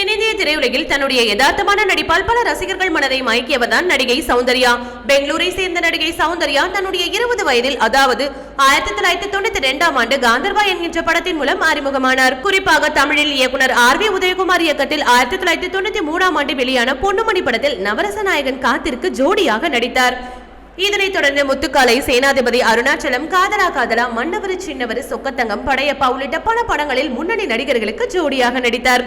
தென்னிந்திய திரையுலகில் தன்னுடைய யதார்த்தமான நடிப்பால் பல ரசிகர்கள் மனதை மயக்கியவர் தான் நடிகை சௌந்தர்யா. பெங்களூரை சேர்ந்த நடிகை சௌந்தர்யா தன்னுடைய இருபது வயதில் அதாவது ஆயிரத்தி தொள்ளாயிரத்தி தொண்ணூத்தி இரண்டாம் ஆண்டு காந்தர்வா என்கின்ற படத்தின் மூலம் அறிமுகமானார். குறிப்பாக தமிழில் இயக்குனர் ஆர் வி உதயகுமார் இயக்கத்தில் ஆயிரத்தி தொள்ளாயிரத்தி தொண்ணூத்தி மூணாம் ஆண்டு வெளியான பொன்னுமணி படத்தில் நவரச நாயகன் காத்திற்கு ஜோடியாக நடித்தார். இதனைத் தொடர்ந்து முத்துக்காலை சேனாதிபதி அருணாச்சலம் காதலா காதலா மன்னவர் சின்னவர் சொக்கத்தங்கம் படையப்பா உள்ளிட்ட பல படங்களில் முன்னணி நடிகர்களுக்கு ஜோடியாக நடித்தார்.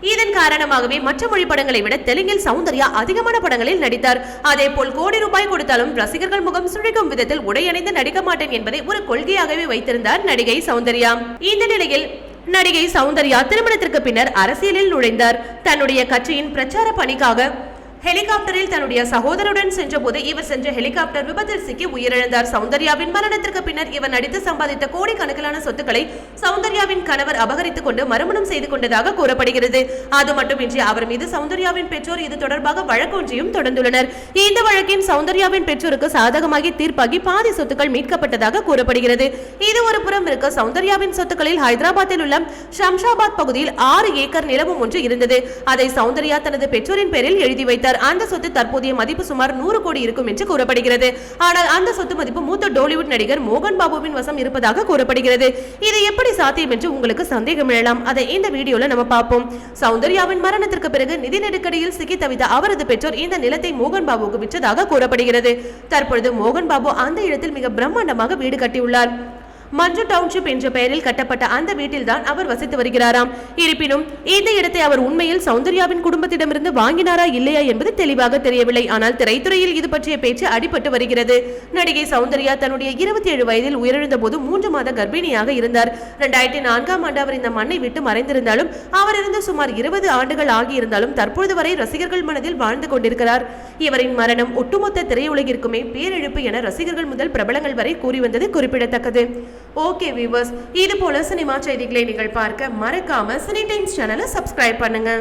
இதன் காரணமாகவே மற்ற மொழி படங்களை விட தெலுங்கில் சௌந்தர்யா அதிகமான படங்களில் நடித்தார். அதே போல் கோடி ரூபாய் கொடுத்தாலும் ரசிகர்கள் முகம் சுழிக்கும் விதத்தில் உடையணிந்து நடிக்க மாட்டேன் என்பதை ஒரு கொள்கையாகவே வைத்திருந்தார் நடிகை சௌந்தர்யா. இந்த நிலையில் நடிகை சௌந்தர்யா திருமணத்திற்கு பின்னர் அரசியலில் நுழைந்தார். தன்னுடைய கட்சியின் பிரச்சார பணிக்காக ஹெலிகாப்டரில் தன்னுடைய சகோதரருடன் சென்றபோது இவர் சென்ற ஹெலிகாப்டர் விபத்தில் சிக்கி உயிரிழந்தார். சௌந்தர்யாவின் மரணத்திற்கு பின்னர் இவர் நடித்து சம்பாதித்த கோடிக்கணக்கிலான சொத்துக்களை சௌந்தர்யாவின் கணவர் அபகரித்துக் கொண்டு மறுமணம் செய்து கொண்டதாக கூறப்படுகிறது. அது மட்டுமின்றி அவர் மீது சௌந்தர்யாவின் பெற்றோர் இது தொடர்பாக வழக்கொன்றையும் தொடர்ந்துள்ளனர். இந்த வழக்கின் சௌந்தர்யாவின் பெற்றோருக்கு சாதகமாகி தீர்ப்பாகி பாதி சொத்துக்கள் மீட்கப்பட்டதாக கூறப்படுகிறது. இது ஒரு புறம் இருக்க சௌந்தர்யாவின் சொத்துக்களில் ஹைதராபாத்தில் உள்ள ஷம்ஷாபாத் பகுதியில் ஆறு ஏக்கர் நிலமும் ஒன்று இருந்தது. அதை சௌந்தர்யா தனது பெற்றோரின் பேரில் எழுதி வைத்தார். அந்த சொத்து தற்போதைய மதிப்பு சுமார் நூறு கோடி இருக்கும் என்று கூறப்படுகிறது. ஆனால் அந்த சொத்து மதிப்பு மூத்த டோலிவுட் நடிகர் மோகன் பாபுவின் வசம் இருப்பதாக கூறப்படுகிறது. இது எப்படி சாத்தியம் என்று உங்களுக்கு சந்தேகம் எழலாம் அதை இந்த வீடியோல நம்ம பார்ப்போம். சௌந்தர்யாவின் மரணத்திற்கு பிறகு நிதி நெருக்கடியில் சிக்கி தவித்த அவரது பெற்றோர் இந்த நிலத்தை மோகன் பாபுவுக்கு விற்றதாக கூறப்படுகிறது. தற்பொழுது மோகன் பாபு அந்த இடத்தில் மிக பிரம்மாண்டமாக வீடு கட்டியுள்ளார். மஞ்சு டவுன்ஷிப் என்ற பெயரில் கட்டப்பட்ட அந்த வீட்டில்தான் அவர் வசித்து வருகிறாராம். இருப்பினும் இந்த இடத்தை அவர் உண்மையில் சௌந்தர்யாவின் குடும்பத்திடமிருந்து வாங்கினாரா இல்லையா என்பது தெளிவாக தெரியவில்லை. ஆனால் திரைத்துறையில் இது பற்றிய பேச்சு அடிபட்டு வருகிறது. நடிகை சௌந்தர்யா தன்னுடைய இருபத்தி ஏழு வயதில் உயிரிழந்த போது மூன்று மாத கர்ப்பிணியாக இருந்தார். இரண்டாயிரத்தி நான்காம் ஆண்டு அவர் இந்த மண்ணை விட்டு மறைந்திருந்தாலும் அவர் இருந்து சுமார் இருபது ஆண்டுகள் ஆகியிருந்தாலும் தற்பொழுது வரை ரசிகர்கள் மனதில் வாழ்ந்து கொண்டிருக்கிறார். இவரின் மரணம் ஒட்டுமொத்த திரையுலகிற்குமே பேரிழப்பு என ரசிகர்கள் முதல் பிரபலங்கள் வரை கூறி வந்தது குறிப்பிடத்தக்கது. ஓகே வியூவர்ஸ் இது போல சினிமா செய்திகளை நீங்கள் பார்க்க மறக்காம சினி டைம்ஸ் சேனலை சப்ஸ்கிரைப் பண்ணுங்க.